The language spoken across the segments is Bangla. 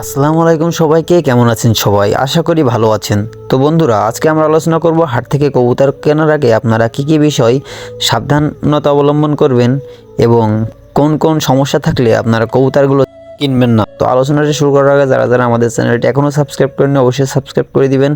আসসালামু আলাইকুম সবাইকে, কেমন আছেন সবাই? আশা করি ভালো আছেন। তো বন্ধুরা, আজকে আমরা আলোচনা করব হাট থেকে কবুতর কেনার আগে আপনারা কী কী বিষয় সাবধানতা অবলম্বন করবেন এবং কোন কোন সমস্যা থাকলে আপনারা কবুতরগুলো কিনবেন না। তো আলোচনাটি শুরু করার আগে যারা যারা আমাদের চ্যানেলটি এখনও সাবস্ক্রাইব করেন অবশ্যই সাবস্ক্রাইব করে দিবেন।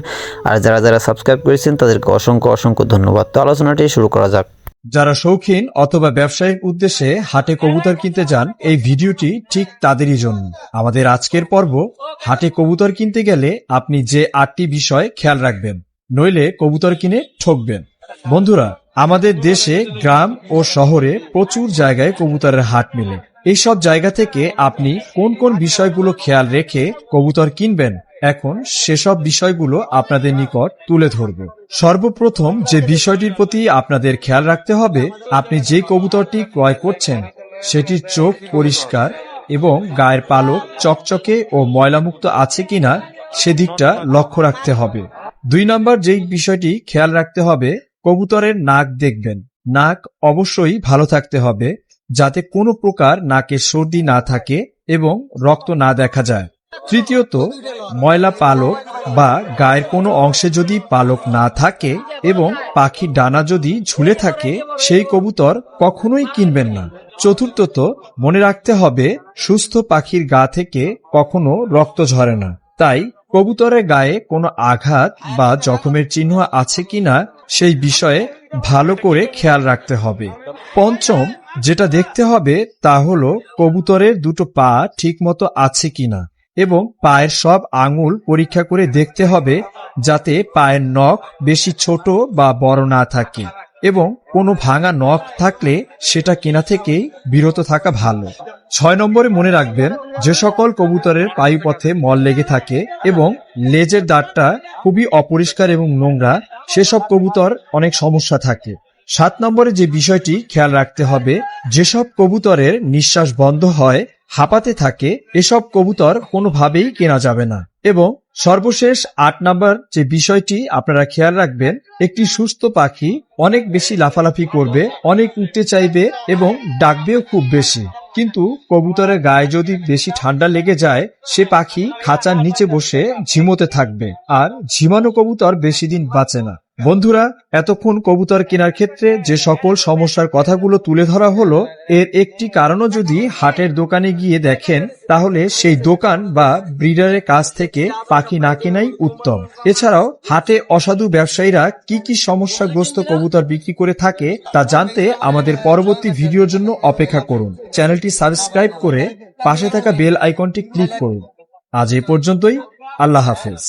আর যারা যারা সাবস্ক্রাইব করেছেন, তাদেরকে অসংখ্য অসংখ্য ধন্যবাদ। তো আলোচনাটি শুরু করা যাক। যারা শৌখিন অথবা ব্যবসায়িক উদ্দেশ্যে হাটে কবুতর কিনতে যান, এই ভিডিওটি ঠিক তাদেরই জন্য। আমাদের আজকের পর্ব, হাটে কবুতর কিনতে গেলে আপনি যে আটটি বিষয় খেয়াল রাখবেন, নইলে কবুতর কিনে ঠকবেন। বন্ধুরা, আমাদের দেশে গ্রাম ও শহরে প্রচুর জায়গায় কবুতরের হাট মেলে। এইসব জায়গা থেকে আপনি কোন কোন বিষয়গুলো খেয়াল রেখে কবুতর কিনবেন এখন সেসব বিষয়গুলো আপনাদের নিকট তুলে ধরব। সর্বপ্রথম যে বিষয়টির প্রতি আপনাদের খেয়াল রাখতে হবে, আপনি যে কবুতরটি ক্রয় করছেন, সেটির চোখ পরিষ্কার এবং গায়ের পালক চকচকে ও ময়লামুক্ত আছে কিনা সেদিকটা লক্ষ্য রাখতে হবে। দুই নম্বর যেই বিষয়টি খেয়াল রাখতে হবে, কবুতরের নাক দেখবেন। নাক অবশ্যই ভালো থাকতে হবে, যাতে কোনো প্রকার নাকে সর্দি না থাকে এবং রক্ত না দেখা যায়। তৃতীয়ত, ময়লা পালক বা গায়ের কোনো অংশে যদি পালক না থাকে এবং পাখির ডানা যদি ঝুলে থাকে, সেই কবুতর কখনোই কিনবেন না। চতুর্থত, মনে রাখতে হবে, সুস্থ পাখির গা থেকে কখনো রক্ত ঝরে না। তাই, কবুতরের গায়ে কোনো আঘাত বা জখমের চিহ্ন আছে কিনা, সেই বিষয়ে ভালো করে খেয়াল রাখতে হবে। পঞ্চম, যেটা দেখতে হবে তা হলো কবুতরের দুটো পা ঠিকমতো আছে কিনা। এবং পায়ের সব আঙুল পরীক্ষা করে দেখতে হবে যাতে পায়ের নখ বেশি ছোট বা বড় না থাকে এবং কোনো ভাঙা নখ থাকলে সেটা কেনা থেকেই বিরত থাকা ভালো। ছয় নম্বরে মনে রাখবেন, যে সকল কবুতরের পায়ুপথে মল লেগে থাকে এবং লেজের দাঁতটা খুবই অপরিষ্কার এবং নোংরা, সেসব কবুতর অনেক সমস্যা থাকে। সাত নম্বরে যে বিষয়টি খেয়াল রাখতে হবে, যেসব কবুতরের নিঃশ্বাস বন্ধ হয় হাঁপাতে থাকে, এসব কবুতর কোনোভাবেই কেনা যাবে না। এবং সর্বশেষ আট নাম্বার যে বিষয়টি আপনারা খেয়াল রাখবেন, একটি সুস্থ পাখি অনেক বেশি লাফালাফি করবে, অনেক উঠতে চাইবে এবং ডাকবেও খুব বেশি। কিন্তু কবুতরের গায়ে যদি বেশি ঠান্ডা লেগে যায়, সে পাখি খাঁচার নিচে বসে ঝিমোতে থাকবে। আর ঝিমানো কবুতর বেশি দিন বাঁচে না। বন্ধুরা, এতক্ষণ কবুতর কেনার ক্ষেত্রে যে সকল সমস্যার কথাগুলো তুলে ধরা হলো, এর একটি কারণও যদি হাটের দোকানে গিয়ে দেখেন, তাহলে সেই দোকান বা ব্রিডারের কাছ থেকে পাখি না কেনাই উত্তম। এছাড়াও, হাটে অসাধু ব্যবসায়ীরা কি কি সমস্যাগ্রস্ত কবুতর বিক্রি করে থাকে, তা জানতে আমাদের পরবর্তী ভিডিওর জন্য অপেক্ষা করুন। চ্যানেলটি সাবস্ক্রাইব করে পাশে থাকা বেল আইকনটি ক্লিক করুন। আজ এ পর্যন্তই, আল্লাহ হাফেজ।